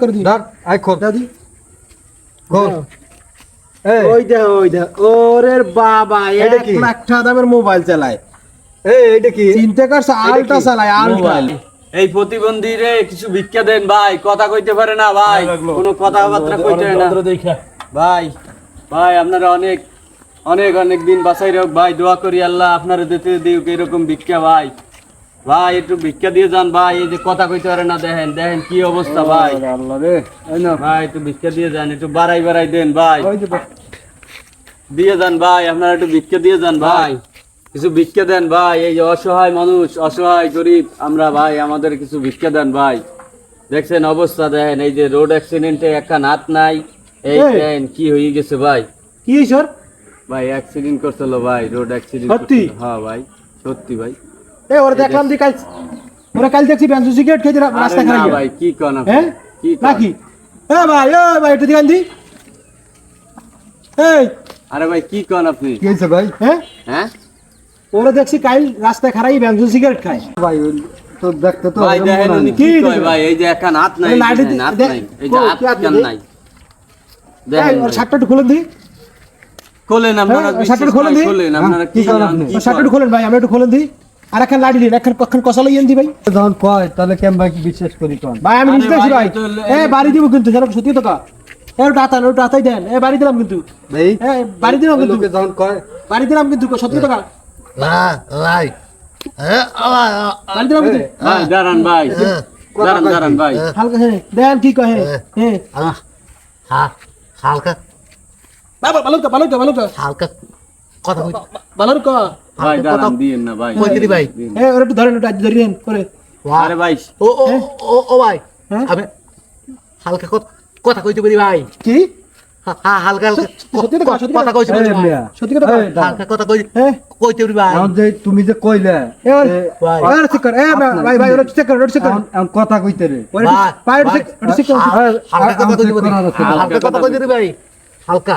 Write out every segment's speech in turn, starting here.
করে দিই ধর আই খোল। দাদি খোল। এই। ওই দে ওই দে। ওরে বাবা এটা এক কি? লাখ টাকা দামের মোবাইল চালায়। এই এটা কি? চিন্তা করছে আলটা চালায় আলটা এই প্রতিবন্ধী রে কিছু ভিক্ষা দেন ভাই কথা কইতে পারে না ভাই। কোনো কথাবার্তা কইতে না। ভাই ভাই আপনারা অনেক অনেক অনেক দিন বাসাই হোক ভাই দোয়া করি আল্লাহ আপনারা দিতে দিউক এরকম ভিক্ষা ভাই। ভাই একটু ভিক্ষা দিয়ে যান ভাই এই যে কথা কইতে পারে না দেখেন দেখেন কি অবস্থা ভাই। আল্লাহ রে। ভাই একটু ভিক্ষা দিয়ে যান একটু বাড়াই বাড়াই দেন ভাই। দিয়ে যান ভাই আপনারা একটু ভিক্ষা দিয়ে যান ভাই। কিছু ভিক্ষা দেন ভাই এই যে অসহায় মানুষ অসহায় গরিব আমরা ভাই আমাদের কিছু ভিক্ষা দেন ভাই। দেখছেন অবস্থা দেখেন এই যে রোড অ্যাক্সিডেন্টে একটা হাত নাই। এই। দেখেন কি হয়ে গেছে ভাই। কি স্যার ভাই অ্যাক্সিডেন্ট করছিল ভাই রোড অ্যাক্সিডেন্ট সত্যি? হ্যাঁ ভাই সত্যি ভাই। এ ওরে দেখলাম দি কাল ওরে কাল দেখছি বেঞ্চু সিগারেট খেতে রাস্তা না খারাপ ভাই কি কন হ্যাঁ? কি নাকি? এ ভাই এ ভাই একটু দিগান দি এই। আরে ভাই কি কন আপনি? কি হয়েছে ভাই? হ্যাঁ? হ্যাঁ? ওরে দেখছি কাল রাস্তায় খারাই বেঞ্চু সিগারেট খায়। ভাই তো দেখতে তো ভাই দেখেন। কি কয় ভাই এই যে এখন হাত নাই দি- হাত নাই এই যে হাত কেন নাই? দেখেন ওর শার্টটা খুলে দি। খোলেন আপনারা হ্যাঁ, শার্টটা খোলেন দি। খোলেন হ্যাঁ, আপনারা কি করেন আপনি? শার্টটা খোলেন ভাই আমরা একটু খুলে দিই আর এখন লাড়ি দিন এখন কখন কষালো ইয়েন দি ভাই? যখন কয় তাহলে কেম ভাই বিশ্বাস করি কোন? ভাই আমি আরে ভাই, এ বাড়ি দিব কিন্তু জানো সত্যি তো কা এ ওটা আতান ওটা দেন। এ বাড়ি দিলাম কিন্তু। ভাই এ বাড়ি দিলাম কিন্তু। লোকে যখন কয় বাড়ি দিলাম কিন্তু সত্যি তো কা লা লাই। হ্যাঁ বাড়ি দিলাম কিন্তু। ভাই দাঁড়ান ভাই। হ্যাঁ দাঁড়ান দাঁড়ান ভাই। হালকা হ্যাঁ দেন কি কহে হ্যাঁ। হা হালকা। বাবা ভালো তো ভালো তো ভালো তো হালকা। কথা কই? ভালো ক। ভাই দাঁড়ান দিয়েন না ভাই কই ভাই? এ ওটা একটু ধরেন ওটা ধরে করে। আরে ভাই ও ও ও ও ভাই? আমি হালকা কথা কথা কইতে পারি ভাই? কি? হা হা, হালকা হালকা কথা, সত্যি কথা কথা। কইতে পারি এই ভাই। মিয়া, সত্যি কথা হালকা কথা কই কইতে পারি ভাই। এখন যে তুমি যে কইলে এ ওর এ, ভাই। ওর চেক কর এ ভাই ভাই ওটা চেক কর কথা কইতে রে। ভাই, কর। হালকা কথা কইতে পারি। হালকা কথা কইতে পারি ভাই। হালকা।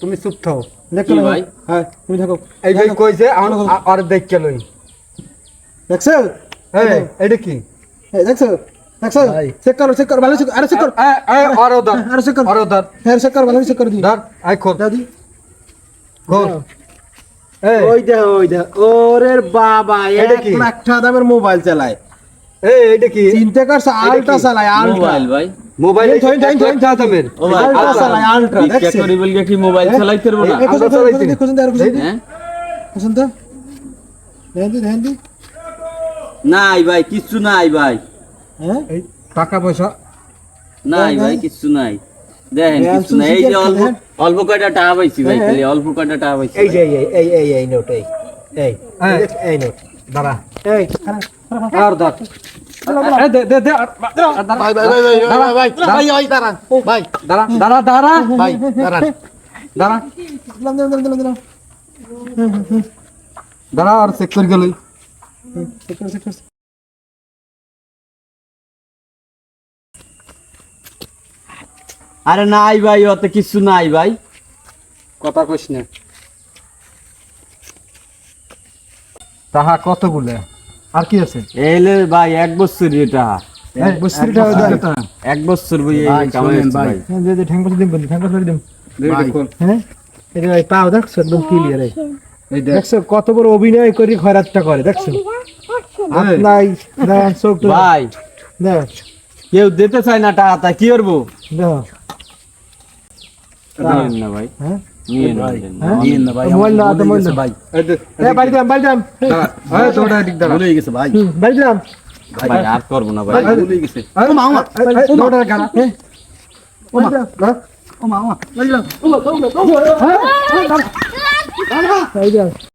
তুমি চুপ থাও দেখো ভাই? হ্যাঁ তুমি থাকো। এই যে কইছে এখন আ- আর দেখকে লই। দেখছ? এই এটা কি? এই দেখছ? দেখছ? চেক করো চেক করো ভালো চেক আরে চেক করো। এ, এ, আরও আরে চেক করো। আরও ধর। হ্যাঁ চেক করো ভালো চেক করে দিই ধর আই খোল। দাদি খোল। এই। ওই দে ওই দে। ওরে বাবা এটা এক কি? লাখ টাকা দামের মোবাইল চালায়। এই এটা কি? চিন্তা করছে আলটা চালায় আলটা। মোবাইল ভাই। Oh হ্যাঁ, নাই ভাই কিচ্ছু নাই ভাই। হ্যাঁ? টাকা পয়সা। নাই হ্যাঁ, ভাই কিচ্ছু নাই। দেখেন কিচ্ছু নাই। এই যে অল্প অল্প কয়টা টাকা পাইছি ভাই খালি অল্প কয়টা টাকা পাইছি এই এই এই এই এই নোট এই। এই এই নোট দাঁড়া। এই আর দাঁড়া अरे नाई भाई अत किस नाई भाई कथा कहना कत আর কি আছে? এলে ভাই এক বছর এটা। এক বছর দেন। এক বছর ভাই এই কামাই ভাই। হ্যাঁ, দে, দে, ঠ্যাং দিন, বন্ধু, ঠ্যাং দিন। ভাই। হ্যাঁ? এই ভাই, পাও দেখছ, একদম clear এই। দেখছ কত বড় অভিনয় করি খয়রাতটা করে দেখছ? হাত এই, চোখ ভাই। দেন, কেউ দিতে চায় না টাকা তা কি করব। নিয়েন না ভাই। হ্যাঁ? আর করব না ভাই মামা